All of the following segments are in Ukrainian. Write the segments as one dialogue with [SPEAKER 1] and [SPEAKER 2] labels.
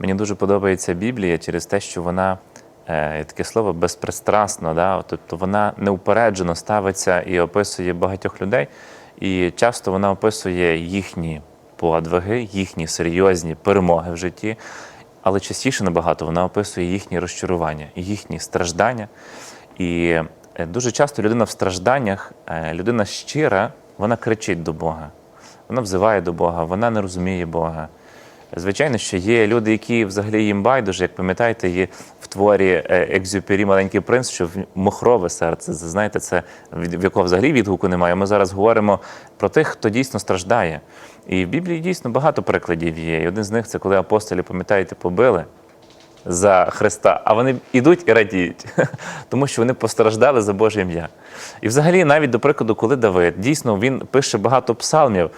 [SPEAKER 1] Мені дуже подобається Біблія через те, що вона е, є таке слово безпристрасно, да? тобто вона неупереджено ставиться і описує багатьох людей, і часто вона описує їхні подвиги, їхні серйозні перемоги в житті, але частіше набагато вона описує їхні розчарування, їхні страждання. І е, дуже часто людина в стражданнях, е, людина щира, вона кричить до Бога, вона взиває до Бога, вона не розуміє Бога. Звичайно, що є люди, які взагалі їм байдуже, як пам'ятаєте, є в творі е, Екзюпері Маленький принц, що в мохрове серце. Це, Знаєте, це від в якого взагалі відгуку немає. Ми зараз говоримо про тих, хто дійсно страждає. І в Біблії дійсно багато прикладів є. І один з них це коли апостолі, пам'ятаєте, побили за Христа, а вони йдуть і радіють, тому що вони постраждали за Боже ім'я. І взагалі, навіть до прикладу, коли Давид, дійсно він пише багато псалмів,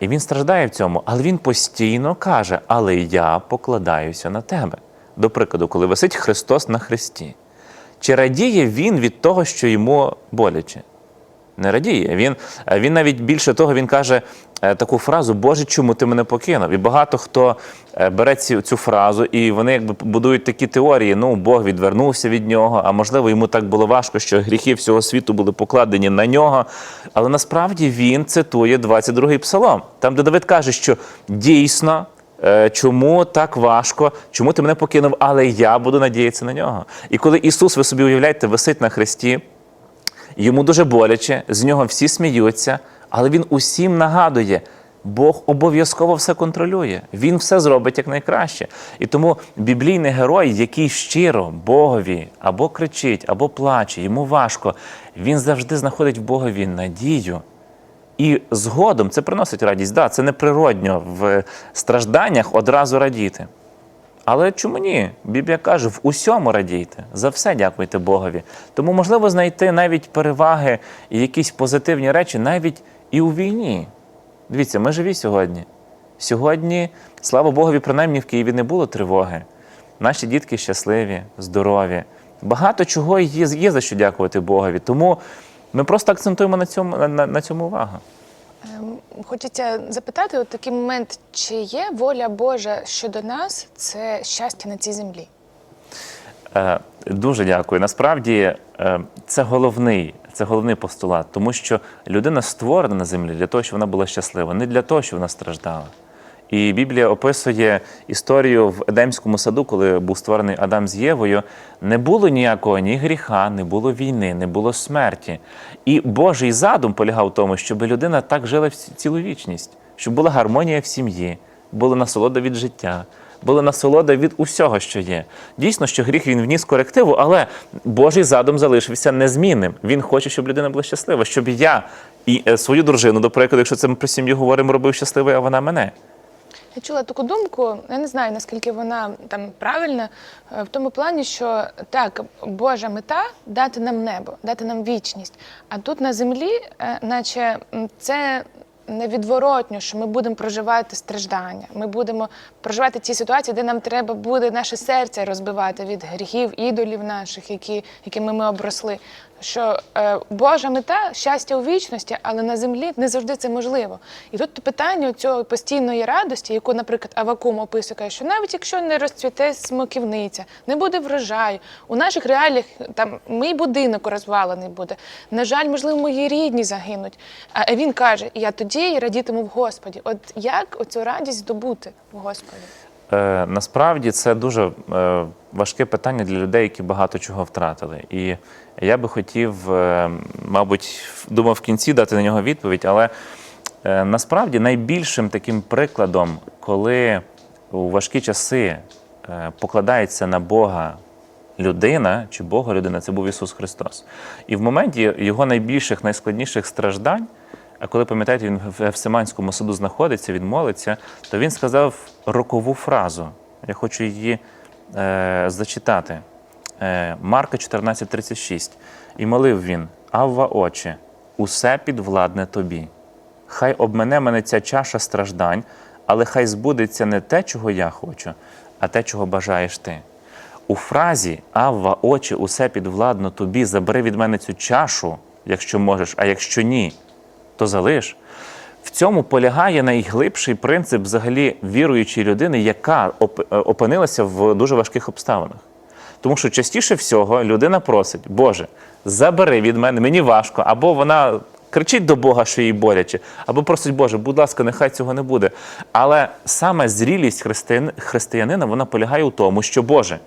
[SPEAKER 1] і він страждає в цьому, але він постійно каже: Але я покладаюся на тебе. До прикладу, коли висить Христос на хресті, чи радіє він від того, що йому боляче? не радіє. Він, е, він навіть більше того, він каже е, таку фразу Боже, чому ти мене покинув? І багато хто е, бере цю, цю фразу, і вони якби будують такі теорії: ну, Бог відвернувся від нього, а можливо, йому так було важко, що гріхи всього світу були покладені на нього. Але насправді він цитує 22-й псалом, там, де Давид каже, що дійсно. е, Чому так важко? Чому ти мене покинув? Але я буду надіятися на нього. І коли Ісус, ви собі уявляєте, висить на хресті, Йому дуже боляче, з нього всі сміються, але він усім нагадує. Бог обов'язково все контролює. Він все зробить якнайкраще. І тому біблійний герой, який щиро Богові або кричить, або плаче, йому важко, він завжди знаходить в Богові надію. І згодом це приносить радість. Да, це неприродньо в стражданнях одразу радіти. Але чому ні? Біблія каже, в усьому радійте, за все дякуйте Богові. Тому можливо знайти навіть переваги і якісь позитивні речі навіть і у війні. Дивіться, ми живі сьогодні. Сьогодні, слава Богові, принаймні в Києві не було тривоги. Наші дітки щасливі, здорові. Багато чого є, є за що дякувати Богові. Тому ми просто акцентуємо на цьому, на, на цьому увагу.
[SPEAKER 2] Ем, Хочеться запитати, от такий момент, чи є воля Божа щодо нас це щастя на цій землі?
[SPEAKER 1] Е, Дуже дякую. Насправді е, це головний, це головний постулат, тому що людина створена на землі для того, щоб вона була щаслива, не для того, щоб вона страждала. І Біблія описує історію в Едемському саду, коли був створений Адам з Євою. Не було ніякого ні гріха, не було війни, не було смерті. І Божий задум полягав в тому, щоб людина так жила всі- цілу вічність, щоб була гармонія в сім'ї, була насолода від життя, була насолода від усього, що є. Дійсно, що гріх він вніс корективу, але Божий задум залишився незмінним. Він хоче, щоб людина була щаслива, щоб я і е, свою дружину, до прикладу, якщо це ми про сім'ю говоримо, робив щасливою, а вона мене.
[SPEAKER 2] Я чула таку думку, я не знаю наскільки вона там правильна, е, в тому плані, що так, Божа мета дати нам небо, дати нам вічність. А тут на землі, е, наче це невідворотньо, що ми будемо проживати страждання. Ми будемо проживати ті ситуації, де нам треба буде наше серце розбивати від гріхів, ідолів наших, які, якими ми обросли. Що е, Божа мета щастя у вічності, але на землі не завжди це можливо. І тут питання цього постійної радості, яку, наприклад, Авакум описує, що навіть якщо не розцвіте смоківниця, не буде врожаю, у наших реаліях там мій будинок розвалений буде. На жаль, можливо, мої рідні загинуть. А він каже: я тоді радітиму в Господі. От як оцю радість здобути в Господі?
[SPEAKER 1] Е, насправді це дуже е, важке питання для людей, які багато чого втратили. І я би хотів, е, мабуть, думав в кінці дати на нього відповідь, але е, насправді найбільшим таким прикладом, коли у важкі часи е, покладається на Бога людина чи Бога людина, це був Ісус Христос. І в моменті його найбільших, найскладніших страждань. А коли пам'ятаєте, він в Евсиманському саду знаходиться, він молиться, то він сказав рокову фразу. Я хочу її е, зачитати. Е, Марка 14,36. І молив він: Авва, Отче, усе підвладне тобі. Хай обмене мене ця чаша страждань, але хай збудеться не те, чого я хочу, а те, чого бажаєш ти. У фразі Авва, Отче, усе підвладно тобі, забери від мене цю чашу, якщо можеш, а якщо ні, то залиш. В цьому полягає найглибший принцип взагалі віруючої людини, яка е, опинилася в дуже важких обставинах. Тому що частіше всього людина просить, Боже, забери від мене, мені важко, або вона кричить до Бога, що їй боляче, або просить, Боже, будь ласка, нехай цього не буде. Але саме зрілість християн- християнина вона полягає у тому, що Боже.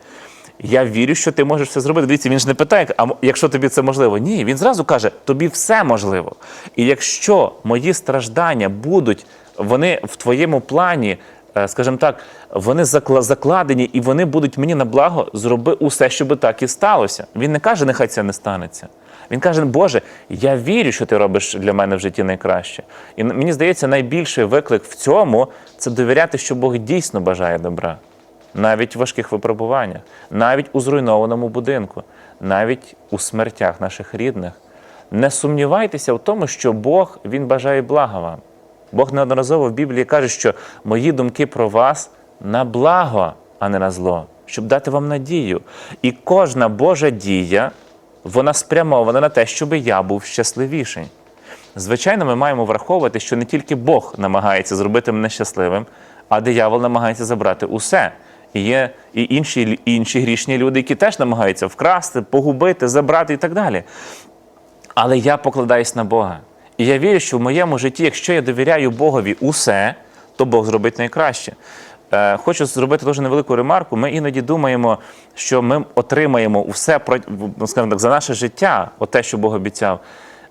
[SPEAKER 1] Я вірю, що ти можеш це зробити. Дивіться, він ж не питає, а якщо тобі це можливо. Ні, він зразу каже, тобі все можливо. І якщо мої страждання будуть, вони в твоєму плані, е, скажімо так, вони закла- закладені і вони будуть мені на благо, зроби усе, щоб так і сталося. Він не каже, нехай це не станеться. Він каже, Боже, я вірю, що ти робиш для мене в житті найкраще. І мені здається, найбільший виклик в цьому це довіряти, що Бог дійсно бажає добра навіть в важких випробуваннях, навіть у зруйнованому будинку, навіть у смертях наших рідних. Не сумнівайтеся в тому, що Бог він бажає блага вам. Бог неодноразово в Біблії каже, що мої думки про вас на благо, а не на зло, щоб дати вам надію. І кожна Божа дія, вона спрямована на те, щоб я був щасливіший. Звичайно, ми маємо враховувати, що не тільки Бог намагається зробити мене щасливим, а диявол намагається забрати усе. Є і інші, інші грішні люди, які теж намагаються вкрасти, погубити, забрати і так далі. Але я покладаюсь на Бога. І я вірю, що в моєму житті, якщо я довіряю Богові усе, то Бог зробить найкраще. Е, Хочу зробити дуже невелику ремарку. Ми іноді думаємо, що ми отримаємо усе ну, скажімо так, за наше життя, те, що Бог обіцяв.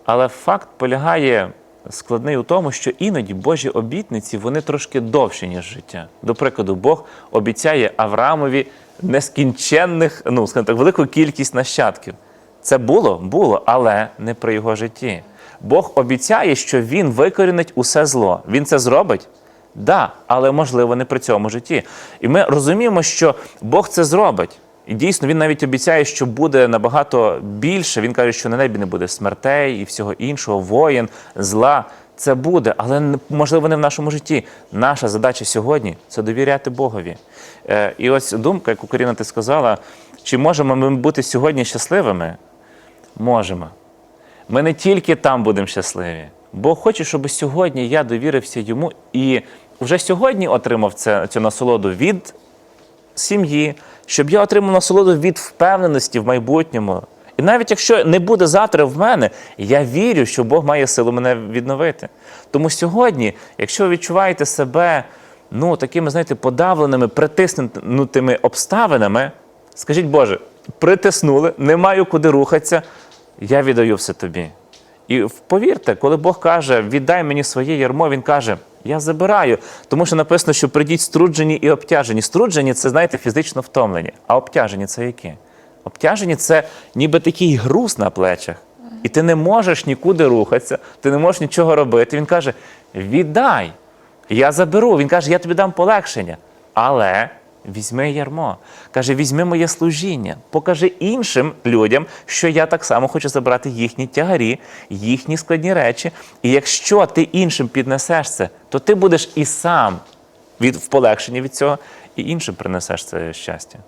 [SPEAKER 1] Але факт полягає складний у тому, що іноді Божі обітниці вони трошки довші, ніж життя. До прикладу, Бог обіцяє Авраамові нескінченних, ну скажімо так, велику кількість нащадків. Це було, було, але не при його житті. Бог обіцяє, що він викорінить усе зло. Він це зробить? Да, але можливо не при цьому житті. І ми розуміємо, що Бог це зробить. І дійсно він навіть обіцяє, що буде набагато більше. Він каже, що на небі не буде смертей і всього іншого, воєн, зла. Це буде, але можливо не в нашому житті. Наша задача сьогодні це довіряти Богові. Е, і ось думка, яку Каріна ти сказала, чи можемо ми бути сьогодні щасливими? Можемо. Ми не тільки там будемо щасливі. Бог хоче, щоб сьогодні я довірився йому і вже сьогодні отримав це, цю насолоду від сім'ї, щоб я отримав насолоду від впевненості в майбутньому. І навіть якщо не буде завтра в мене, я вірю, що Бог має силу мене відновити. Тому сьогодні, якщо ви відчуваєте себе ну, такими, знаєте, подавленими, притиснутими обставинами, скажіть, Боже, притиснули, не маю куди рухатися, я віддаю все тобі. І повірте, коли Бог каже, віддай мені своє ярмо, Він каже, я забираю. Тому що написано, що прийдіть струджені і обтяжені. Струджені це, знаєте, фізично втомлені. А обтяжені це які? Обтяжені це ніби такий груз на плечах. І ти не можеш нікуди рухатися, ти не можеш нічого робити. Він каже: віддай, я заберу. Він каже, я тобі дам полегшення. Але візьми ярмо. Каже, візьми моє служіння, покажи іншим людям, що я так само хочу забрати їхні тягарі, їхні складні речі. І якщо ти іншим піднесеш це, то ти будеш і сам від в полегшенні від цього, і іншим принесеш це щастя.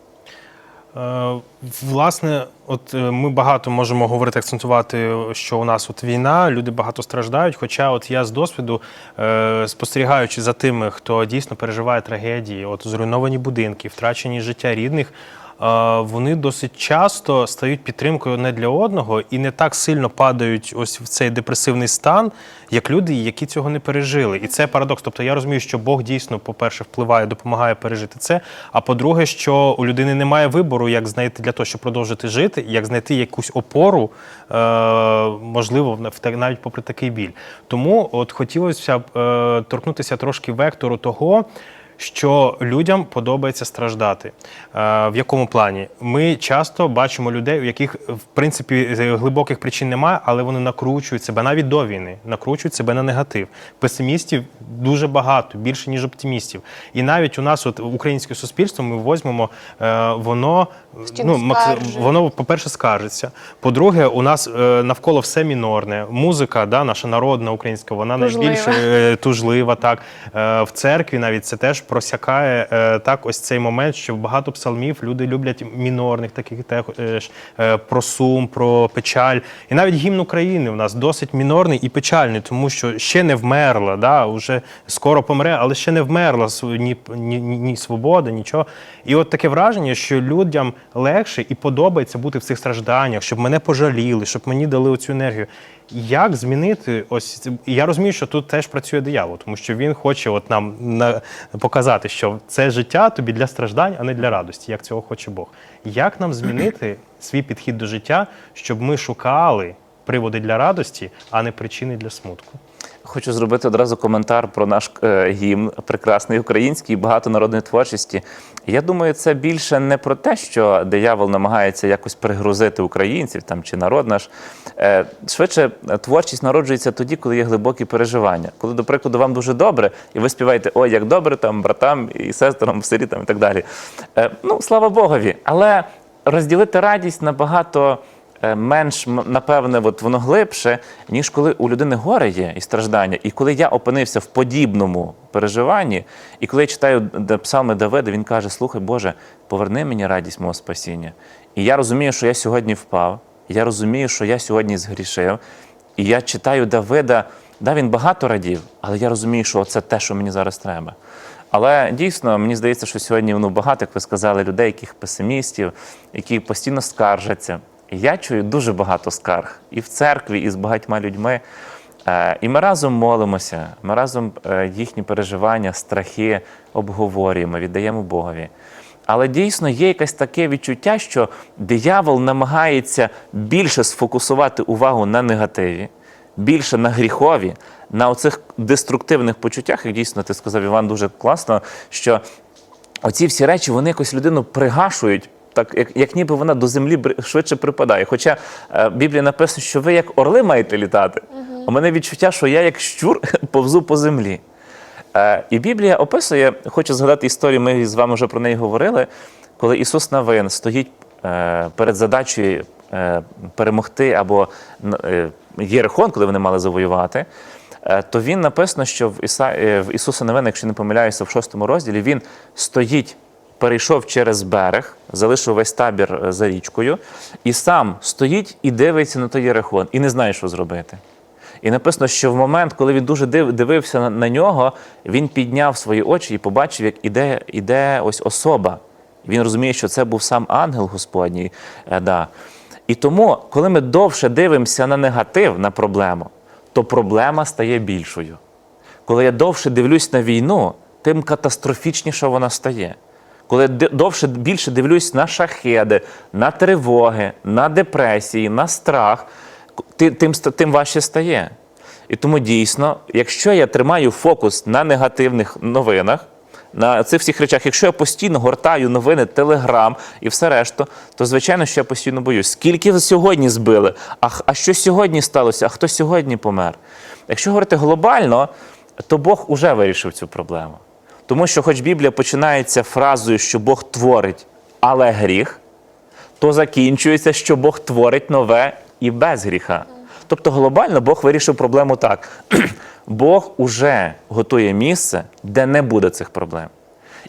[SPEAKER 3] Е, Власне, от е, ми багато можемо говорити, акцентувати, що у нас от війна, люди багато страждають. Хоча, от я з досвіду, е, спостерігаючи за тими, хто дійсно переживає трагедії, от зруйновані будинки, втрачені життя рідних. Вони досить часто стають підтримкою не для одного і не так сильно падають ось в цей депресивний стан, як люди, які цього не пережили. І це парадокс. Тобто я розумію, що Бог дійсно, по-перше, впливає, допомагає пережити це. А по-друге, що у людини немає вибору, як знайти для того, щоб продовжити жити, як знайти якусь опору, е, можливо, навіть попри такий біль. Тому от хотілося б е, торкнутися трошки вектору того. Що людям подобається страждати. Е, в якому плані? Ми часто бачимо людей, у яких в принципі глибоких причин немає, але вони накручують себе навіть до війни, накручують себе на негатив. Песимістів дуже багато, більше ніж оптимістів. І навіть у нас, от українське суспільство, ми візьмемо, е, воно ну, воно, по-перше, скаржиться. По-друге, у нас е, навколо все мінорне. Музика, да, наша народна українська, вона
[SPEAKER 2] Тужлива.
[SPEAKER 3] найбільш тужлива. Так. В церкві навіть це теж просякає е, так ось цей момент, що багато псалмів люди люблять мінорних, таких теж е, про сум, про печаль. І навіть гімн України у нас досить мінорний і печальний, тому що ще не вмерла, да, вже скоро помре, але ще не вмерла ні, ні, ні свобода, нічого. І от таке враження, що людям легше і подобається бути в цих стражданнях, щоб мене пожаліли, щоб мені дали оцю енергію. Як змінити ось я розумію, що тут теж працює диявол, тому що він хоче от нам на, показати, що це життя тобі для страждань, а не для радості, як цього хоче Бог. Як нам змінити свій підхід до життя, щоб ми шукали приводи для радості, а не причини для смутку?
[SPEAKER 1] Хочу зробити одразу коментар про наш е, гімн, прекрасний український, багато народної творчості. Я думаю, це більше не про те, що диявол намагається якось пригрузити українців там чи народ наш. Е, швидше е, творчість народжується тоді, коли є глибокі переживання. Коли, до прикладу, вам дуже добре, і ви співаєте Ой, як добре там братам і сестрам в селі там і так далі. Ну, слава Богові, але розділити радість набагато менш, напевне, от воно глибше, ніж коли у людини горе є і страждання. І коли я опинився в подібному переживанні, і коли я читаю псалми Давида, він каже: Слухай, Боже, поверни мені радість мого спасіння. І я розумію, що я сьогодні впав, я розумію, що я сьогодні згрішив. І я читаю Давида, да, він багато радів, але я розумію, що це те, що мені зараз треба. Але дійсно мені здається, що сьогодні ну, багато, як ви сказали, людей, яких песимістів, які постійно скаржаться. Я чую дуже багато скарг і в церкві, і з багатьма людьми. Е, І ми разом молимося, ми разом е, їхні переживання, страхи обговорюємо, віддаємо Богові. Але дійсно є якесь таке відчуття, що диявол намагається більше сфокусувати увагу на негативі, більше на гріхові, на оцих деструктивних почуттях, як дійсно ти сказав, Іван, дуже класно, що оці всі речі вони якось людину пригашують. Так, як, як ніби вона до землі швидше припадає. Хоча е, в Біблії написано, що ви як орли маєте літати. У мене відчуття, що я як щур повзу по землі. Е, і Біблія описує, хочу згадати історію, ми з вами вже про неї говорили, коли Ісус Навин стоїть е, перед задачею е, перемогти або е, Єрихон, коли вони мали завоювати, е, то він написано, що в, Іса, е, в Ісуса Навина, якщо не помиляюся, в шостому розділі, він стоїть, перейшов через берег, залишив весь табір е, за річкою, і сам стоїть і дивиться на той Єрихон, і не знає, що зробити. І написано, що в момент, коли він дуже дивився на, нього, він підняв свої очі і побачив, як іде, іде ось особа. Він розуміє, що це був сам ангел Господній. Е, да. І тому, коли ми довше дивимося на негатив, на проблему, то проблема стає більшою. Коли я довше дивлюсь на війну, тим катастрофічніше вона стає. Коли довше більше дивлюсь на шахеди, на тривоги, на депресії, на страх, тим, тим важче стає. І тому дійсно, якщо я тримаю фокус на негативних новинах, на цих всіх речах, якщо я постійно гортаю новини, телеграм і все решту, то звичайно, що я постійно боюсь. Скільки сьогодні збили? А, а що сьогодні сталося? А хто сьогодні помер? Якщо говорити глобально, то Бог уже вирішив цю проблему. Тому що, хоч Біблія починається фразою, що Бог творить, але гріх, то закінчується, що Бог творить нове і без гріха. Тобто глобально Бог вирішив проблему так: Бог уже готує місце, де не буде цих проблем.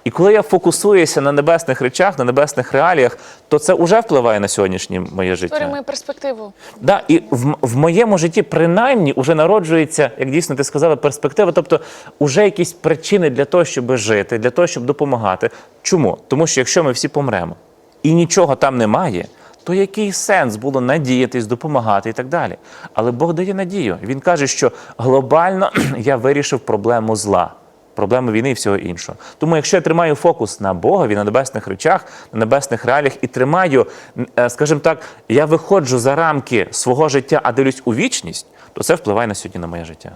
[SPEAKER 1] І коли я фокусуюся на небесних речах, на небесних реаліях, то це вже впливає на сьогоднішнє моє життя.
[SPEAKER 2] Створюємо перспективу.
[SPEAKER 1] Да, і в, в моєму житті принаймні вже народжується, як дійсно ти сказала, перспектива, тобто вже якісь причини для того, щоб жити, для того, щоб допомагати. Чому? Тому що якщо ми всі помремо і нічого там немає, то який сенс було надіятись, допомагати і так далі. Але Бог дає надію. Він каже, що глобально я вирішив проблему зла. Проблеми війни і всього іншого. Тому, якщо я тримаю фокус на Богові, на небесних речах, на небесних реаліях і тримаю, е, скажімо так, я виходжу за рамки свого життя, а дивлюсь у вічність, то це впливає на сьогодні на моє життя.